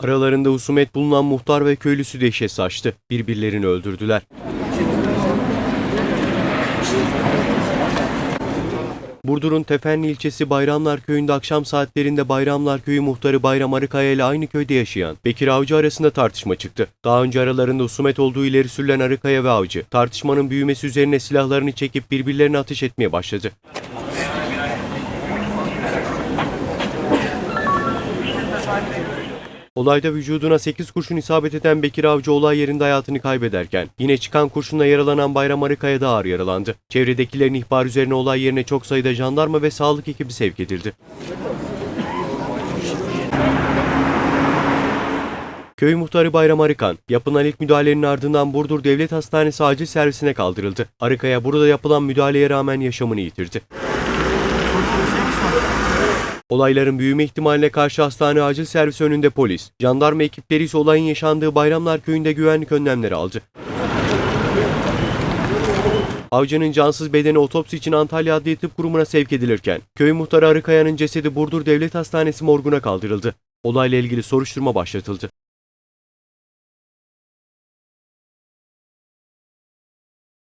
Aralarında husumet bulunan muhtar ve köylüsü dehşet saçtı. Birbirlerini öldürdüler. Burdur'un Tefenli ilçesi Bayramlar Köyü'nde akşam saatlerinde Bayramlar Köyü muhtarı Bayram Arıkaya ile aynı köyde yaşayan Bekir Avcı arasında tartışma çıktı. Daha önce aralarında husumet olduğu ileri sürülen Arıkaya ve Avcı, tartışmanın büyümesi üzerine silahlarını çekip birbirlerine ateş etmeye başladı. Olayda vücuduna 8 kurşun isabet eden Bekir Avcı olay yerinde hayatını kaybederken yine çıkan kurşunla yaralanan Bayram Arıkaya da ağır yaralandı. Çevredekilerin ihbar üzerine olay yerine çok sayıda jandarma ve sağlık ekibi sevk edildi. Köy muhtarı Bayram Arıkan, yapılan ilk müdahalenin ardından Burdur Devlet Hastanesi acil servisine kaldırıldı. Arıkaya burada yapılan müdahaleye rağmen yaşamını yitirdi. Olayların büyüme ihtimaline karşı hastane acil servisi önünde polis, jandarma ekipleri ise olayın yaşandığı Bayramlar Köyü'nde güvenlik önlemleri aldı. Avcı'nın cansız bedeni otopsi için Antalya Adliye Tıp Kurumu'na sevk edilirken, köy muhtarı Arıkaya'nın cesedi Burdur Devlet Hastanesi morguna kaldırıldı. Olayla ilgili soruşturma başlatıldı.